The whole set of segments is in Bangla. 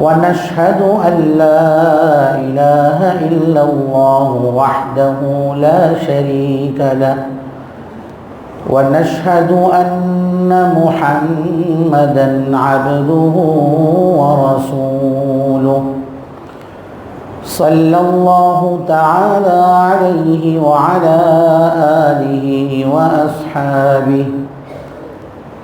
ونشهد أن لا إله إلا الله وحده لا شريك له. ونشهد أن محمدا عبده ورسوله. صلى الله تعالى عليه وعلى آله وأصحابه.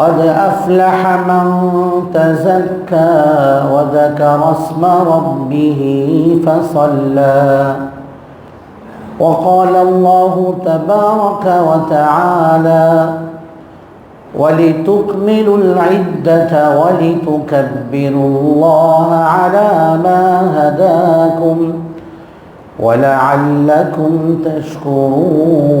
قد أفلح من تزكى وذكر اسم ربه فصلى. وقال الله تبارك وتعالى ولتكملوا العدة ولتكبروا الله على ما هداكم ولعلكم تشكرون.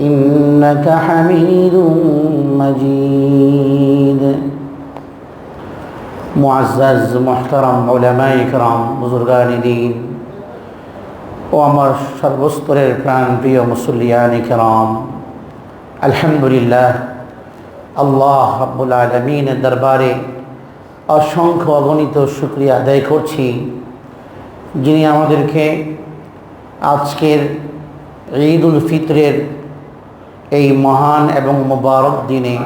إنك حميد مجيد معزز محترم علماء کرام বুজুর্গান দিন ও আমার সর্বস্তরের প্রাণ প্রিয় মুসল্লিয়ান کرام আলহামদুলিল্লাহ আল্লাহ রাব্বুল আলমিনের দরবারে অসংখ্য অগণিত শুক্রিয়া আদায় করছি যিনি আমাদেরকে আজকের ঈদ উল ফিতরের এই মহান এবং মোবারক দিনে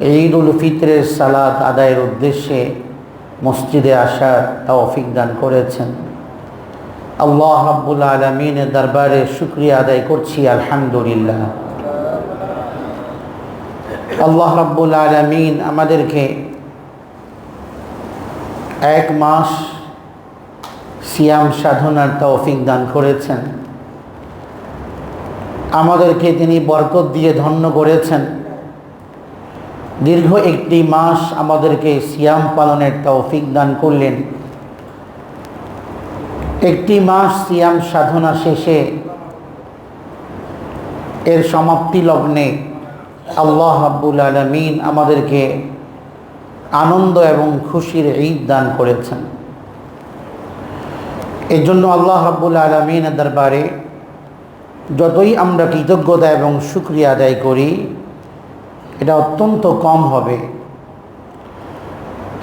ঈদ উল ফিতরের সালাদ আদায়ের উদ্দেশ্যে মসজিদে আসার তৌফিক দান করেছেন। আল্লাহ রাব্বুল আলমিনের দরবারে শুক্রিয়া আদায় করছি, আলহামদুলিল্লাহ। আল্লাহ রাব্বুল আলমিন আমাদেরকে এক মাস সিয়াম সাধনার তৌফিক দান করেছেন। আমাদেরকে তিনি বরকত দিয়ে ধন্য করেছেন। দীর্ঘ একটি মাস আমাদেরকে সিয়াম পালনের তৌফিক দান করলেন। একটি মাস সিয়াম সাধনা শেষে এর সমাপ্তি লগ্নে আল্লাহ আব্বুল আলমিন আমাদেরকে আনন্দ এবং খুশির ঈদ দান করেছেন। এই জন্য আল্লাহ রাব্বুল আলমিনের দরবারে যতই আমরা কৃতজ্ঞতা এবং সুক্রিয়া আদায় করি, এটা অত্যন্ত কম হবে।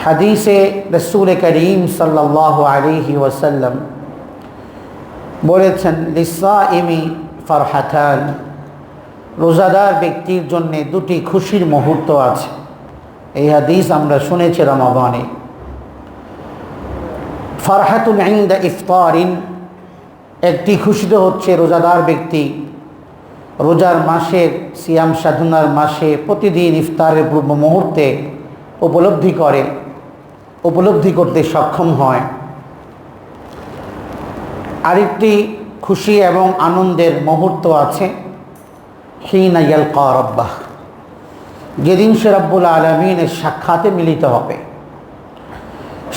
হাদিসে রসুল করিম সাল্লাহ আলিহি ওয়াসাল্লাম বলেছেন লিসা ইমি ফারহাতান রোজাদার ব্যক্তির জন্যে দুটি খুশির মুহূর্ত আছে। এই হাদিস আমরা শুনেছি রমাবানে ফারহাতুল আইন্দা ইফতারিন একটি খুশিতে হচ্ছে রোজাদার ব্যক্তি। রোজার মাসের সিয়াম সাধনার মাসে প্রতিদিন ইফতারের পূর্ব মুহূর্তে উপলব্ধি করে, উপলব্ধি করতে সক্ষম হয়। আরেকটি খুশি এবং আনন্দের মুহূর্ত আছে, হিনা ইয়ালকা যেদিন সে রব্বুল আলমিনের সাক্ষাতে মিলিত হবে,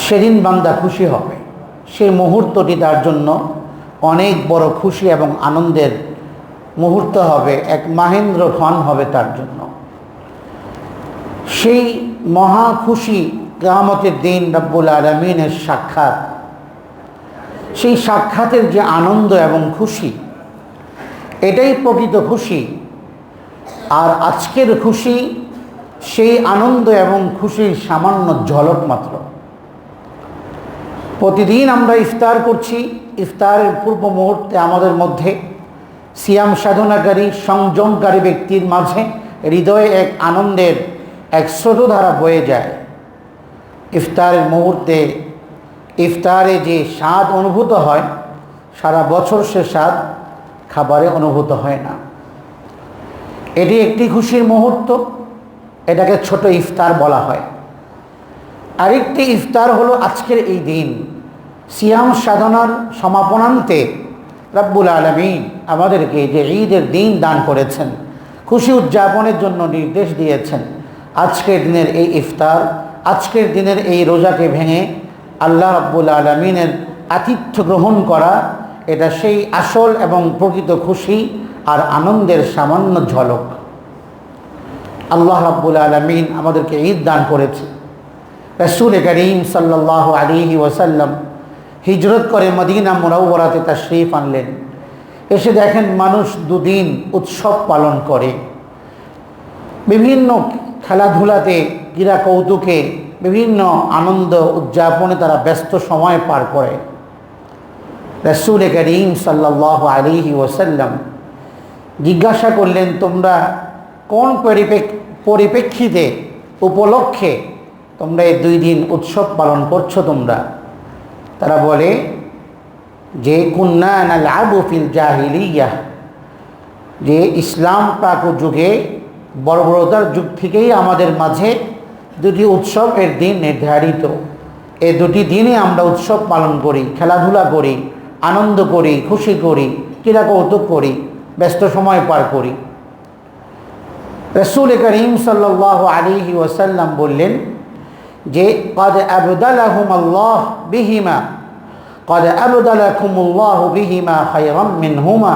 সেদিন বান্দা খুশি হবে। সেই মুহূর্তটি তার জন্য অনেক বড় খুশি এবং আনন্দের মুহূর্ত হবে, এক মাহেন্দ্র ক্ষণ হবে তার জন্য। সেই মহা খুশি কেয়ামতের দিন রব্বুল আলমিনের সাক্ষাৎ। সেই সাক্ষাতের যে আনন্দ এবং খুশি, এটাই প্রকৃত খুশি। আর আজকের খুশি, সেই আনন্দ এবং খুশির সামান্য ঝলক মাত্র। প্রতিদিন আমরা ইফতার করছি ইফতারের পূর্ব মুহূর্তে আমাদের মধ্যে সিয়াম সাধনাকারী, সংযমকারী ব্যক্তির মাঝে হৃদয়ে এক আনন্দের, এক স্রোতধারা বয়ে যায়। ইফতারের মুহূর্তে ইফতারে যে স্বাদ অনুভূত হয়, সারা বছর সে স্বাদ খাবারে অনুভূত হয় না। এটি একটি খুশির মুহূর্ত, এটাকে ছোট ইফতার বলা হয়। আরেকটি ইফতার হলো আজকের এই দিন। সিয়াম সাধনার সমাপনান্তে রব্বুল আলমিন আমাদেরকে যে ঈদের দিন দান করেছেন, খুশি উদযাপনের জন্য নির্দেশ দিয়েছেন। আজকের দিনের এই ইফতার, আজকের দিনের এই রোজাকে ভেঙে আল্লাহ রব্বুল আলমিনের আতিথ্য গ্রহণ করা, এটা সেই আসল এবং প্রকৃত খুশি আর আনন্দের সামান্য ঝলক। আল্লাহ রাব্বুল আলমিন আমাদেরকে ঈদ দান করেছে। রসুল করিম সাল্লাহ আলিহি ওসাল্লাম হিজরত করে মদিনা মুরাউবরাতে তাশরিফ আনলেন। এসে দেখেন মানুষ দুদিন উৎসব পালন করে। বিভিন্ন খেলাধুলাতে ক্রীড়া কৌতুকে বিভিন্ন আনন্দ উদযাপনে তারা ব্যস্ত সময় পার করে। রসুল করিম সাল্লাহ আলিহি ওসাল্লাম জিজ্ঞাসা করলেন, তোমরা কোন পরিপ্রেক পরিপ্রেক্ষিতে, উপলক্ষে তোমরা এই দুই দিন উৎসব পালন করছ তোমরা? তারা বলে যে কুন্নান আবু ফিল জাহিলিয়া। যে, ইসলাম প্রাক যুগে বর্বরতার যুগ থেকেই আমাদের মাঝে দুটি উৎসব এর দিন নির্ধারিত। এই দুটি দিনে আমরা উৎসব পালন করি, খেলাধুলা করি, আনন্দ করি, খুশি করি ক্রীড়া কৌতুক করি, ব্যস্ত সময় পার করি। রসুল করিম সাল্লাহ আলিহি ওসাল্লাম বললেন যে কদ আবদালাহুম আল্লাহ বিহিমা কদ আবদালাকুমুল্লাহ বিহিমা খৈরম মিনহুমা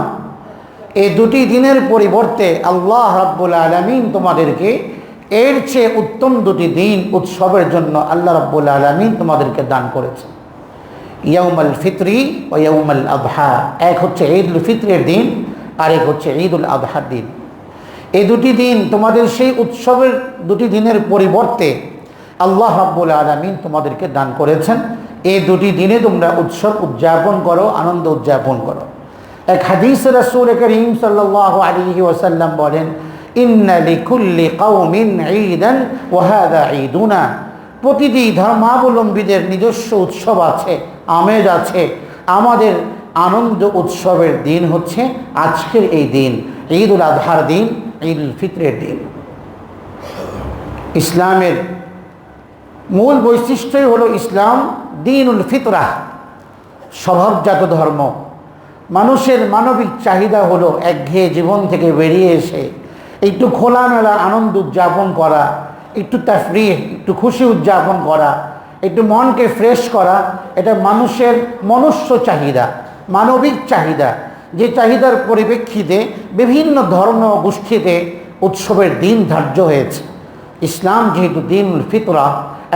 এই দুটি দিনের পরিবর্তে আল্লাহ রাব্বুল আলমিন তোমাদেরকে এর চেয়ে উত্তম দুটি দিন উৎসবের জন্য আল্লাহ রাব্বুল আলমিন তোমাদেরকে দান করেছে ইয়ৌমাল ফিতরি ও ইয়ৌমাল আবহা এক হচ্ছে ঈদুল ফিতরের দিন, আরেক হচ্ছে ঈদুল আবহার দিন। এই দুটি দিন তোমাদের সেই উৎসবের দুটি দিনের পরিবর্তে আল্লাহ রাব্বুল আলমিন তোমাদেরকে দান করেছেন। এই দুটি দিনে তোমরা উৎসব উদযাপন করো, আনন্দ উদযাপন করো। এক হাদিস রসুল করিম সাল্লাহ আলী ওসাল্লাম বলেন প্রতিটি ধর্মাবলম্বীদের নিজস্ব উৎসব আছে, আমেজ আছে। আমাদের আনন্দ উৎসবের দিন হচ্ছে আজকের এই দিন ঈদ উল আজহার দিন ঈদ উল ফিতরের দিন। ইসলামের মূল বৈশিষ্ট্যই হলো ইসলাম দিন উল ফিতরা, স্বভাবজাত ধর্ম। মানুষের মানবিক চাহিদা হলো একঘেয়ে জীবন থেকে বেরিয়ে এসে একটু খোলামেলা আনন্দ উদযাপন করা, একটু তাফরি একটু খুশি উদযাপন করা, একটু মনকে ফ্রেশ করা, এটা মানুষের মনুষ্য চাহিদা, মানবিক চাহিদা। যে চাহিদার পরিপ্রেক্ষিতে বিভিন্ন ধর্ম গোষ্ঠীতে উৎসবের দিন ধার্য হয়েছে। ইসলাম যেহেতু দিন ফিতরা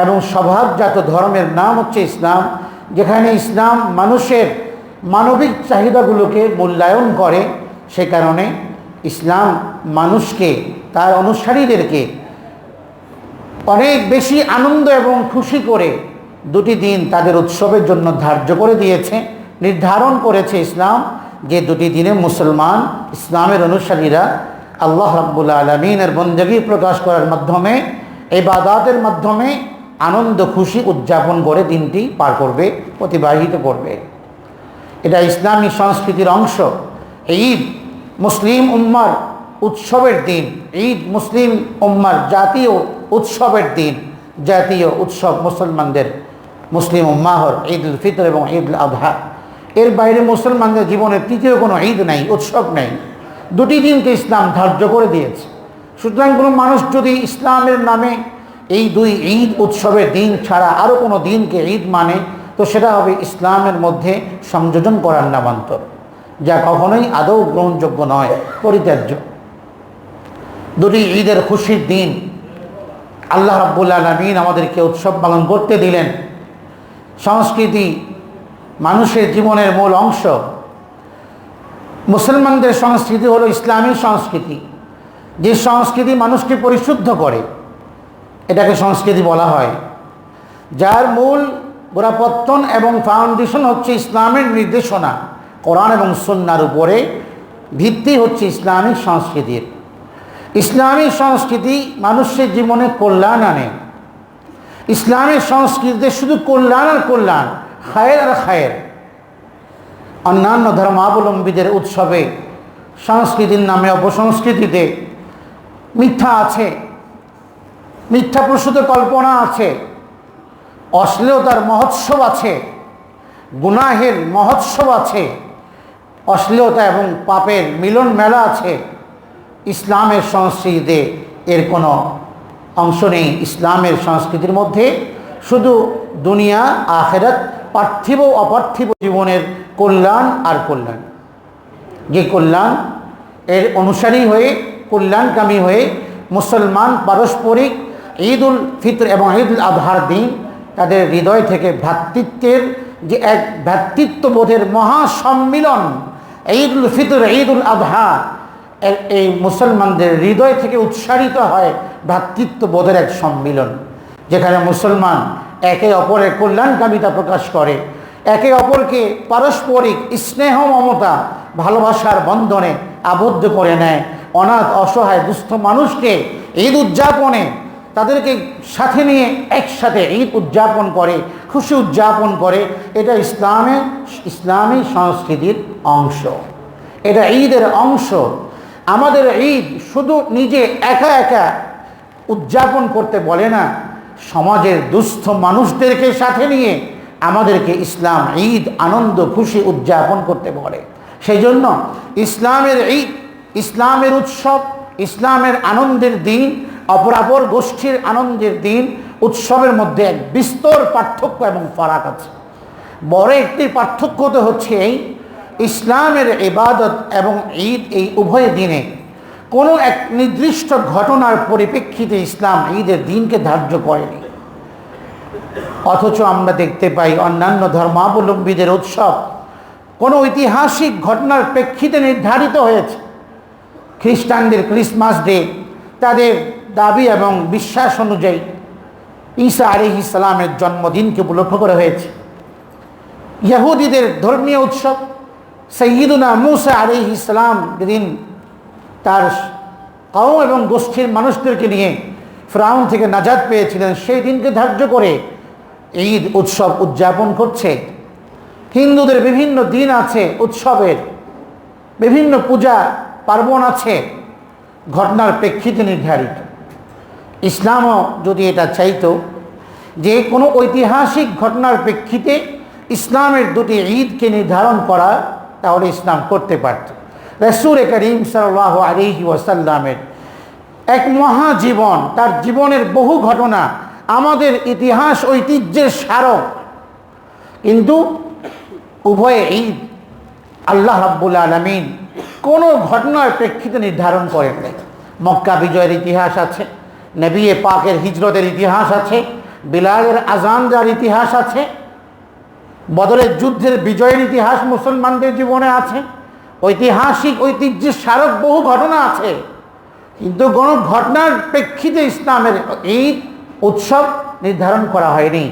এবং স্বভাবজাত ধর্মের নাম হচ্ছে ইসলাম, যেখানে ইসলাম মানুষের মানবিক চাহিদাগুলোকে মূল্যায়ন করে। সে কারণে ইসলাম মানুষকে, তার অনুসারীদেরকে অনেক বেশি আনন্দ এবং খুশি করে দুটি দিন তাদের উৎসবের জন্য ধার্য করে দিয়েছে, নির্ধারণ করেছে ইসলাম যে দুটি দিনে মুসলমান, ইসলামের অনুসারীরা আল্লাহ রাব্বুল আলমিনের বন্দগি প্রকাশ করার মাধ্যমে এই এবাদাতের মাধ্যমে আনন্দ, খুশি উদযাপন করে দিনটি পার করবে, অতিবাহিত করবে। এটা ইসলামী সংস্কৃতির অংশ। ঈদ মুসলিম উম্মার উৎসবের দিন। ঈদ মুসলিম উম্মার জাতীয় উৎসবের দিন। জাতীয় উৎসব মুসলমানদের মুসলিম উম্মাহর ঈদ উল ফিতর এবং ঈদ উল আবহা এর বাইরে মুসলমানদের জীবনের তৃতীয় কোনো ঈদ নেই, উৎসব নেই। দুটি দিনকে ইসলাম ধার্য করে দিয়েছে। সুতরাং কোনো মানুষ যদি ইসলামের নামে এই দুই ঈদ উৎসবের দিন ছাড়া আরও কোনো দিনকে ঈদ মানে? তো সেটা হবে ইসলামের মধ্যে সংযোজন করার নামান্তর, যা কখনোই আদৌ গ্রহণযোগ্য নয়, পরিত্যাজ্য। দুটি ঈদের খুশির দিন। আল্লাহ রাব্বুল আমাদেরকে উৎসব পালন করতে দিলেন। সংস্কৃতি মানুষের জীবনের মূল অংশ। মুসলমানদের সংস্কৃতি হলো ইসলামী সংস্কৃতি। যে সংস্কৃতি মানুষকে পরিশুদ্ধ করে এটাকে সংস্কৃতি বলা হয়। যার মূল গোড়াপত্তন এবং ফাউন্ডেশন হচ্ছে ইসলামের নির্দেশনা। কোরআন এবং সন্ন্যার উপরে ভিত্তি হচ্ছে ইসলামিক সংস্কৃতির। ইসলামী সংস্কৃতি মানুষের জীবনে কল্যাণ আনে। ইসলামের সংস্কৃতিতে শুধু কল্যাণ আর কল্যাণ, খায়ের আর খায়ের। অন্যান্য ধর্মাবলম্বীদের উৎসবে সংস্কৃতির নামে অপসংস্কৃতিতে মিথ্যা আছে। মিথ্যা প্রসূত কল্পনা আছে, অশ্লীলতার মহোৎসব আছে, গুনাহের মহোৎসব আছে, অশ্লীলতা এবং পাপের মিলন মেলা আছে। ইসলামের সংস্কৃতিতে এর কোনো অংশ নেই। ইসলামের সংস্কৃতির মধ্যে শুধু দুনিয়া, আখেরাত, পার্থিব অপার্থিব জীবনের কল্যাণ আর কল্যাণ। যে কল্যাণ এর অনুসারী হয়ে, কল্যাণকামী হয়ে মুসলমান, পারস্পরিক ঈদ উল ফিতর এবং ঈদ উল আজহার দিন তাদের হৃদয় থেকে ভ্রাতৃত্বের যে এক ভ্রাতৃত্ববোধের মহাসম্মিলন ঈদ উল ফিতর ঈদ উল আজহা এই মুসলমানদের হৃদয় থেকে উৎসারিত হয় ভ্রাতৃত্ববোধের এক সম্মিলন, যেখানে মুসলমান একে অপরের কল্যাণকামিতা প্রকাশ করে, একে অপরকে পারস্পরিক স্নেহ, মমতা, ভালোবাসার বন্ধনে আবদ্ধ করে নেয়। অনাথ, অসহায়, দুস্থ মানুষকে ঈদ উদযাপনে তাদেরকে সাথে নিয়ে একসাথে ঈদ উদযাপন করে, খুশি উদযাপন করে, এটা ইসলামের ইসলামী সংস্কৃতির অংশ। এটা ঈদের অংশ। আমাদের ঈদ শুধু নিজে একা একা উদযাপন করতে বলে না, সমাজের দুস্থ মানুষদেরকে সাথে নিয়ে আমাদেরকে ইসলাম, ঈদ, আনন্দ, খুশি উদযাপন করতে বলে। সেই জন্য ইসলামের ঈদ, ইসলামের উৎসব, ইসলামের আনন্দের দিন অপরাপর গোষ্ঠীর আনন্দের দিন, উৎসবের মধ্যে এক বিস্তর পার্থক্য এবং ফারাক আছে। বড় একটি পার্থক্য তো হচ্ছে এই, ইসলামের ইবাদত এবং ঈদ এই উভয় দিনে কোনো এক নির্দিষ্ট ঘটনার পরিপ্রেক্ষিতে ইসলাম ঈদের দিনকে ধার্য করেনি। অথচ আমরা দেখতে পাই অন্যান্য ধর্মাবলম্বীদের উৎসব কোনো ঐতিহাসিক ঘটনার প্রেক্ষিতে নির্ধারিত হয়েছে। খ্রিস্টানদের ক্রিসমাস ডে তাদের দাবি এবং বিশ্বাস অনুযায়ী ঈসা আলি ইসলামের জন্মদিনকে উপলক্ষ করা হয়েছে। ইহুদিদের ধর্মীয় উৎসব, সৈয়দুনা মুসা আলি ইসলাম যেদিন তার কওম এবং গোষ্ঠীর মানুষদেরকে নিয়ে ফ্রাউন থেকে নাজাদ পেয়েছিলেন, সেই দিনকে ধার্য করে ঈদ উৎসব উদযাপন করছে। হিন্দুদের বিভিন্ন দিন আছে, উৎসবের বিভিন্ন পূজা পার্বণ আছে, ঘটনার প্রেক্ষিতে নির্ধারিত। ইসলামও যদি এটা চাইতো, যে কোনো ঐতিহাসিক ঘটনার প্রেক্ষিতে ইসলামের দুটি ঈদকে নির্ধারণ করা, তাহলে ইসলাম করতে পারত। রসুর করিম সাল্লাহ আলিহি ওয়াসাল্লামের এক মহাজীবন, তার জীবনের বহু ঘটনা আমাদের ইতিহাস ঐতিহ্যের স্মারক। কিন্তু উভয়ে ঈদ আল্লাহ রাব্বুল আলমিন কোনো ঘটনার প্রেক্ষিতে নির্ধারণ করেন নাই। মক্কা বিজয়ের ইতিহাস আছে নবিয়ে পাকের হিজরতের ইতিহাস আছে বিলালের আজান যার ইতিহাস আছে বদলের যুদ্ধের বিজয়ের ইতিহাস মুসলমানদের জীবনে আছে, ঐতিহাসিক ঐতিহ্যের স্মারক বহু ঘটনা আছে, কিন্তু কোনো ঘটনার প্রেক্ষিতে ইসলামের ঈদ উৎসব নির্ধারণ করা হয়নি,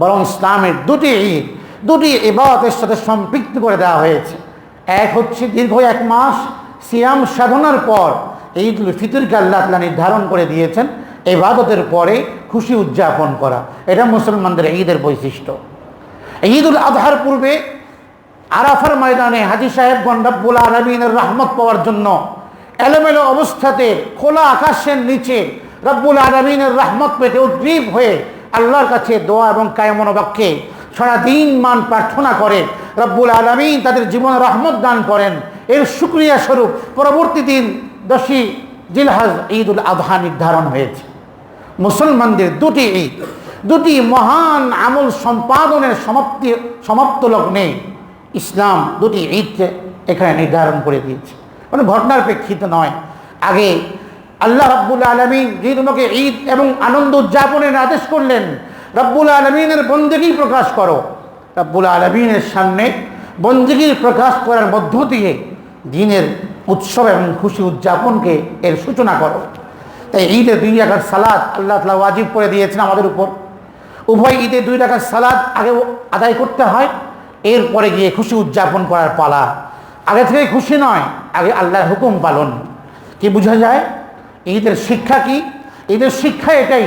বরং ইসলামের দুটি ঈদ, দুটি ইবাদতের সাথে সম্পৃক্ত করে দেওয়া হয়েছে। এক হচ্ছে দীর্ঘ এক মাস সিয়াম সাধনার পর ঈদ উল ফিতরকে আল্লাহ তালা নির্ধারণ করে দিয়েছেন ইবাদতের পরে খুশি উদযাপন করা। এটা মুসলমানদের ঈদের বৈশিষ্ট্য। ঈদ উল আজহার পূর্বে আরাফার ময়দানে হাজি সাহেবগণ রব্বুল আলমিনের রহমত পাওয়ার জন্য এলোমেলো অবস্থাতে খোলা আকাশের নিচে রব্বুল আলমিনের রহমত পেতে উদ্গ্রীব হয়ে আল্লাহর কাছে দোয়া এবং কায়মনোবাক্যে সারাদিন মান প্রার্থনা করে রব্বুল আলমিন তাদের জীবনে রহমত দান করেন। এর সুক্রিয়া স্বরূপ পরবর্তী দিন দশী জিলহাজ ঈদ উল আজহা নির্ধারণ হয়েছে। মুসলমানদের দুটি ঈদ। দুটি মহান আমল সম্পাদনের সমাপ্তি, সমাপ্ত লগ্নে ইসলাম দুটি ঈদকে এখানে নির্ধারণ করে দিয়েছে। মানে ঘটনার প্রেক্ষিত নয়। আগে আল্লাহ রাব্বুল আলমিন যে তোমাকে ঈদ এবং আনন্দ উদযাপনের আদেশ করলেন, রব্বুল আলমিনের বন্দেগী প্রকাশ করো। রব্বুল আলমিনের সামনে বন্দেগীর প্রকাশ করার মধ্য দিয়ে দিনের উৎসব এবং খুশি উদযাপনকে এর সূচনা করো। তাই ঈদে দুই রাখার সালাদ আল্লাহ তালা ওয়াজিব করে দিয়েছেন আমাদের উপর। উভয় ঈদে দুই রাখার সালাদ আগে আদায় করতে হয়, এরপরে গিয়ে খুশি উদযাপন করার পালা। আগে থেকে খুশি নয়, আগে আল্লাহর হুকুম পালন। কি বোঝা যায়? ঈদের শিক্ষা কি? ঈদের শিক্ষা এটাই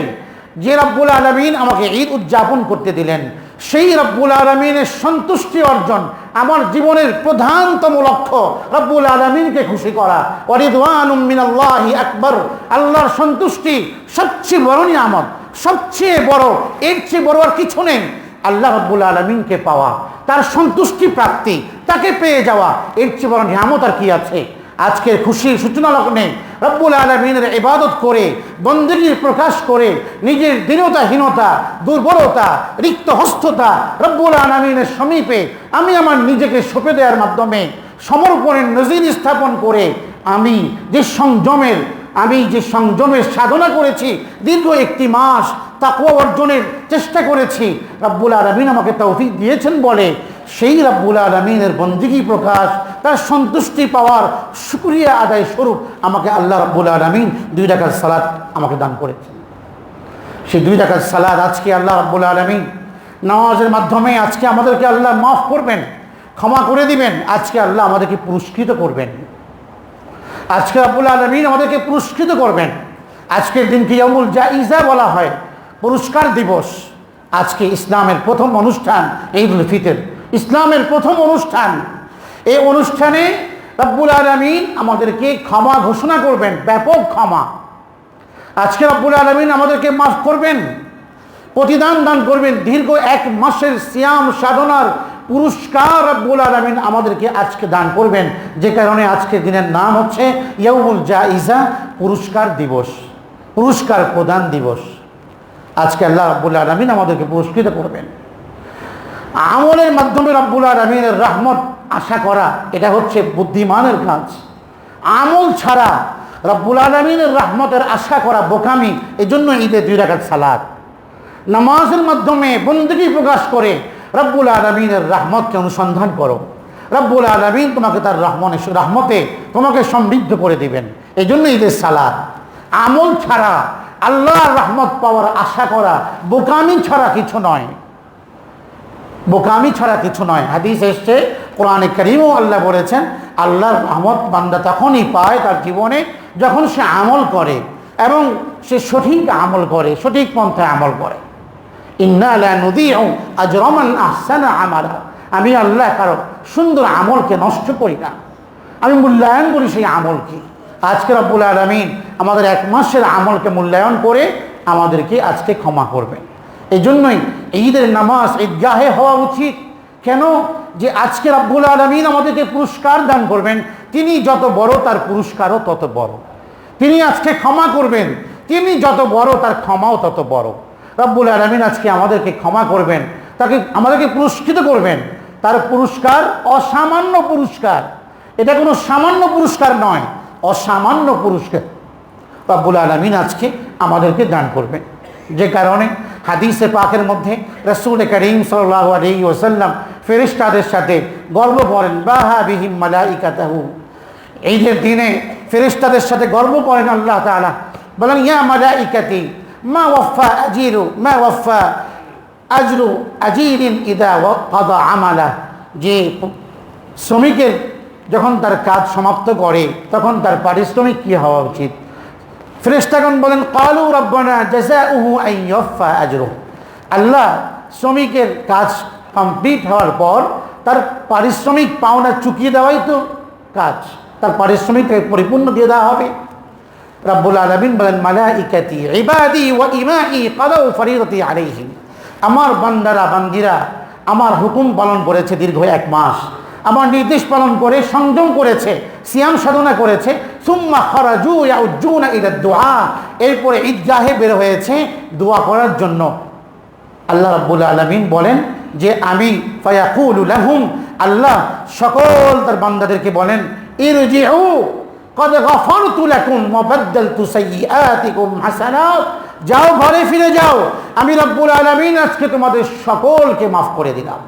যে রব্বুল আলমিন আমাকে ঈদ উদযাপন করতে দিলেন। সেই রব্বুল আলমিনের সন্তুষ্টি অর্জন আমার জীবনের প্রধানতম লক্ষ্য রব্বুল আলমিনকে খুশি করা। আকবর। আল্লাহর সন্তুষ্টি সবচেয়ে বড় নিয়ামত, সবচেয়ে বড়, এর চেয়ে বড় আর কিছু নেই। আল্লাহ রব্বুল আলমিনকে পাওয়া, তার সন্তুষ্টি প্রাপ্তি, তাকে পেয়ে যাওয়া, এর চেয়ে বড় নিয়ামত আর কি আছে? আজকের খুশির সূচনা লগ্নে রব্বুল আলমিনের ইবাদত করে, বন্দগীর প্রকাশ করে, নিজের দীনতাহীনতা দুর্বলতা রিক্ত হস্ততা রব্বুল আলমিনের সমীপে আমি আমার নিজেকে সঁপে দেওয়ার মাধ্যমে সমর্পণের নজির স্থাপন করে আমি যে সংযমের, আমি যে সংযমের সাধনা করেছি, দীর্ঘ একটি মাস তাকুয়া অর্জনের চেষ্টা করেছি, রব্বুল আলমিন আমাকে তৌফিক দিয়েছেন বলে সেই রব্বুল আলমিনের বন্দিগি প্রকাশ, তার সন্তুষ্টি পাওয়ার শুক্রিয়া আদায় স্বরূপ আমাকে আল্লাহ রব্বুল আলমিন দুই টাকার সালাদ আমাকে দান করেছেন। সেই দুই টাকার সালাদ আজকে আল্লাহ রব্বুল আলমিন নামাজের মাধ্যমে আজকে আমাদেরকে আল্লাহ মাফ করবেন, ক্ষমা করে দিবেন, আজকে আল্লাহ আমাদেরকে পুরস্কৃত করবেন। আজকে আব্বুল আলমিন আমাদেরকে পুরস্কৃত করবেন। আজকের দিনকে যা ইজা বলা হয়, পুরস্কার দিবস। আজকে ইসলামের প্রথম অনুষ্ঠান ঈদুল ফিতর। ইসলামের প্রথম অনুষ্ঠান। এই অনুষ্ঠানে রব্বুল আলমিন আমাদেরকে ক্ষমা ঘোষণা করবেন, ব্যাপক ক্ষমা। আজকে রব্বুল আলমিন আমাদেরকে মাফ করবেন, প্রতিদান দান করবেন, দীর্ঘ এক মাসের সিয়াম সাধনার পুরস্কার রব্বুল আলমিন আমাদেরকে আজকে দান করবেন। যে কারণে আজকের দিনের নাম হচ্ছে ইয়ুল জা ইজা পুরস্কার দিবস, পুরস্কার প্রদান দিবস। আজকে আল্লাহ রব্বুল আলমিন আমাদেরকে পুরস্কৃত করবেন। আমলের মাধ্যমে রব্বুল আলমিনের রহমত আশা করা, এটা হচ্ছে বুদ্ধিমানের কাজ। আমল ছাড়া রব্বুল আলমিনের রহমতের আশা করা বোকামি এই জন্য ঈদে দুই রাখাত সালাদ নামাজের মাধ্যমে বন্দগি প্রকাশ করে রব্বুল আলমিনের রহমতকে অনুসন্ধান করো। রব্বুল আলমিন তোমাকে তার রহমনে, রহমতে তোমাকে সমৃদ্ধ করে দিবেন। এই জন্য ঈদের সালাদ আমল ছাড়া আল্লাহর রহমত পাওয়ার আশা করা বোকামি ছাড়া কিছু নয়। বোকামি ছাড়া কিছু নয়। হাদিস এসছে, কোরআনে করিমও আল্লাহ বলেছেন, আল্লাহর রহমত বান্দা তখনই পায় তার জীবনে যখন সে আমল করে এবং সে সঠিক আমল করে, সঠিক পন্থায় আমল করে। ইন্না আলা নদী আজ রমান আহসানা আমারা আমি আল্লাহ কারও সুন্দর আমলকে নষ্ট করি না। আমি মূল্যায়ন করি সেই আমলকে। আজকে রব্বুল আলমিন আমাদের এক মাসের আমলকে মূল্যায়ন করে আমাদেরকে আজকে ক্ষমা করবেন। এই জন্যই ঈদের নামাজ, ঈদগাহে হওয়া উচিত। কেন? যে আজকে রব্বুল আলমিন আমাদেরকে পুরস্কার দান করবেন, তিনি যত বড় তার পুরস্কারও তত বড়। তিনি আজকে ক্ষমা করবেন, তিনি যত বড় তার ক্ষমাও তত বড়। রব্বুল আলমিন আজকে আমাদেরকে ক্ষমা করবেন, তাকে, আমাদেরকে পুরস্কৃত করবেন। তার পুরস্কার অসামান্য পুরস্কার। এটা কোনো সামান্য পুরস্কার নয়, অসামান্য পুরস্কার। রব্বুল আলমিন আজকে আমাদেরকে দান করবেন। যে কারণে হাদিসে পাকের মধ্যে রসুল করিম সাল্লাহ আলী ওসাল্লাম ফেরিস্তাদের সাথে গর্ব করেন বাহা বিহিম মালাইকাতাহু। ঈদের দিনে ফেরিস্তাদের সাথে গর্ব করেন আল্লাহ তালা বলেন, ইয়া মালাইকাতি, মা ওয়াফা আজিরু, মা ওয়াফা আজরু আজিরিন ইদা কাদা আমালা। যে শ্রমিকের যখন তার কাজ সমাপ্ত করে, তখন তার পারিশ্রমিক কী হওয়া উচিত? ফেরেস্তাগণ বলেন, কালু রব্বানা জাজা উহু আইয়ফা আজরু আল্লাহ শ্রমিকের কাজ কমপ্লিট হওয়ার পর তার পারিশ্রমিক পাওনা চুকিয়ে দেওয়াই তো কাজ। তার পারিশ্রমিক পরিপূর্ণ দিয়ে দেওয়া হবে। রব্বুল আলমিন বলেন মালা ইকাতি ইবাদি ও ইমাই কাদাও ফরিদতি আলাইহিম। আমার বান্দারা, বান্দিরা, আমার হুকুম পালন করেছে দীর্ঘ এক মাস। আমার নির্দেশ পালন করে, সংযম করেছে, সিয়াম সাধনা করেছে। ইলা দুআ। এরপরে ঈদগাহে বের হয়েছে দোয়া করার জন্য। আল্লাহ রাব্বুল আলামিন বলেন যে, আমি ফায়াকুলু আল্লাহ সকল তার বান্দাদেরকে বলেন যাও, ঘরে ফিরে যাও। আমি রব্বুল আলামিন আজকে তোমাদের সকলকে মাফ করে দিলাম।